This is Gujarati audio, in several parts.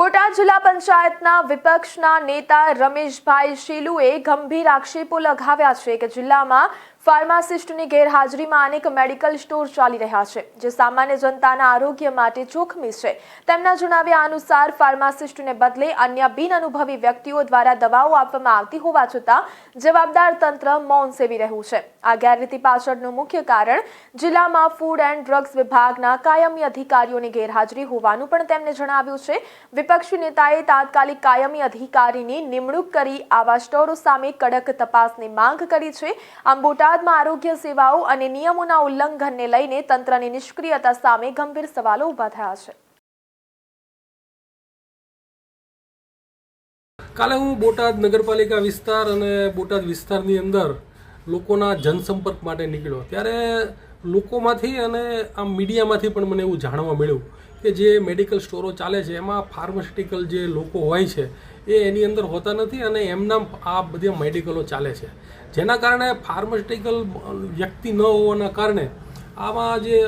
બોટાદ જિલ્લા પંચાયતના વિપક્ષના નેતા રમેશભાઈ શીલુએ ગંભીર આક્ષેપો લગાવ્યા છે કે જિલ્લામાં ફાર્માસિસ્ટની ગેરહાજરીમાં અનેક મેડિકલ સ્ટોર ચાલી રહ્યા છે, જે સામાન્ય જનતાના આરોગ્ય માટે જોખમી છે. તેમના જણાવ્યા અનુસાર, ફાર્માસિસ્ટને બદલે અન્ય બિન અનુભવી વ્યક્તિઓ દ્વારા દવાઓ આપવામાં આવતી હોવા છતાં, જવાબદાર તંત્ર મૌન સેવી રહ્યું છે. આ ગેરરીતિ પાછળનું મુખ્ય કારણ, જિલ્લામાં ફૂડ એન્ડ ડ્રગ્સ વિભાગના કાયમી અધિકારીઓની ગેરહાજરી હોવાનું પણ તેમણે જણાવ્યું છે. વિપક્ષી નેતાએ તાત્કાલિક કાયમી અધિકારીની નિમણૂક કરી આવા સ્ટોરો સામે કડક તપાસની માંગ કરી છે. આમ બોટાદમાં આરોગ્ય સેવાઓ અને નિયમોના ઉલ્લંઘનને લઈને તંત્રની નિષ્ક્રિયતા સામે ગંભીર સવાલો ઊભા થયા છે. કાલે હું બોટાદ નગરપાલિકા વિસ્તાર અને બોટાદ વિસ્તારની અંદર લોકોના જનસંપર્ક માટે નીકળ્યો. ત્યારે લોકોમાંથી અને આમ મીડિયામાંથી પણ મને એવું જાણવા મળ્યું કે જે મેડિકલ સ્ટોરો ચાલે છે, એમાં ફાર્માસ્યુટિકલ જે લોકો હોય છે, એ એની અંદર હોતા નથી અને એમના આ બધી મેડિકલો ચાલે છે. જેના કારણે ફાર્માસ્યુટિકલ વ્યક્તિ ન હોવાના કારણે આમાં જે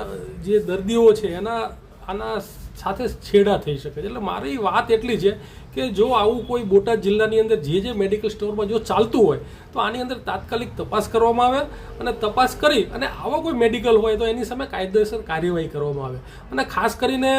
જે દર્દીઓ છે, એના, આના સાથે છેડા થઈ શકે છે. એટલે મારી વાત એટલી છે કે જો આવું કોઈ બોટાદ જિલ્લાની અંદર જે જે મેડિકલ સ્ટોરમાં જો ચાલતું હોય, તો આની અંદર તાત્કાલિક તપાસ કરવામાં આવે અને તપાસ કરી અને આવા કોઈ મેડિકલ હોય તો એની સામે કાયદેસર કાર્યવાહી કરવામાં આવે. અને ખાસ કરીને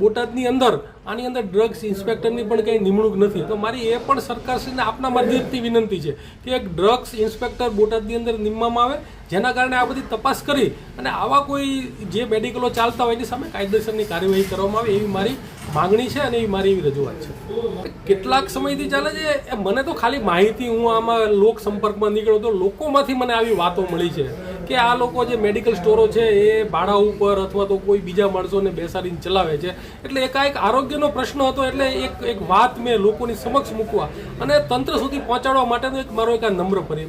બોટાદની અંદર આની અંદર ડ્રગ્સ ઇન્સ્પેક્ટરની પણ કંઈ નિમણૂક નથી. તો મારી એ પણ સરકારશ્રીને આપના માધ્યમથી વિનંતી છે કે એક ડ્રગ્સ ઇન્સ્પેક્ટર બોટાદની અંદર નિમવામાં આવે જેના કારણે આ બધી તપાસ કરી અને આવા કોઈ જે મેડિકલો ચાલતા હોય એની સામે કાયદેસરની કાર્યવાહી કરવામાં આવે એવી મારી માગણી છે અને એવી મારી એવી રજૂઆત છે. કેટલાક સમયથી ચાલે છે, એ મને તો ખાલી માહિતી હું આમાં લોક સંપર્કમાં નીકળ્યો તો લોકોમાંથી મને આવી વાતો મળી છે. કે આ લોકો જે મેડિકલ સ્ટોરો છે એ ભાડા ઉપર અથવા તો કોઈ બીજા માણસોને બેસાડીને ચલાવે છે. એટલે એકાએક આરોગ્યનો પ્રશ્ન હતો, એટલે એક એક વાત મેં લોકોની સમક્ષ મૂકવા અને તંત્ર સુધી પહોંચાડવા માટેનો એક મારો એક આ નમ્ર પરી,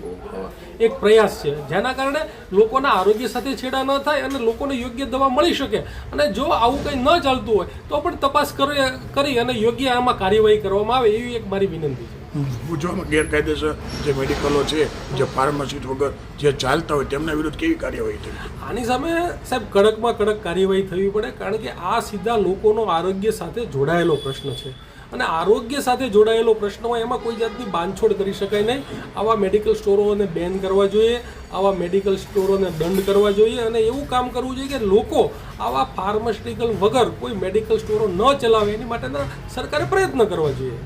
એક પ્રયાસ છે. જેના કારણે લોકોના આરોગ્ય સાથે છેડા ન થાય અને લોકોને યોગ્ય દવા મળી શકે. અને જો આવું કંઈ ન ચાલતું હોય, તો પણ તપાસ કરી કરી અને યોગ્ય આમાં કાર્યવાહી કરવામાં આવે એવી એક મારી વિનંતી છે. પૂછવામાં ગેરકાયદેસર જે મેડિકલો છે, જે ફાર્માસિસ્ટ વગર જે ચાલતા હોય તેમના વિરુદ્ધ કેવી કાર્યવાહી થઈ આની સામે સાહેબ કડકમાં કડક કાર્યવાહી થવી પડે, કારણ કે આ સીધા લોકોનો આરોગ્ય સાથે જોડાયેલો પ્રશ્ન છે. અને આરોગ્ય સાથે જોડાયેલો પ્રશ્ન હોય એમાં કોઈ જાતની બાંધછોડ કરી શકાય નહીં. આવા મેડિકલ સ્ટોરોને બેન કરવા જોઈએ, આવા મેડિકલ સ્ટોરોને દંડ કરવા જોઈએ અને એવું કામ કરવું જોઈએ કે લોકો આવા ફાર્માસ્યુટિકલ વગર કોઈ મેડિકલ સ્ટોરો ન ચલાવે. એની માટેના સરકારે પ્રયત્ન કરવા જોઈએ.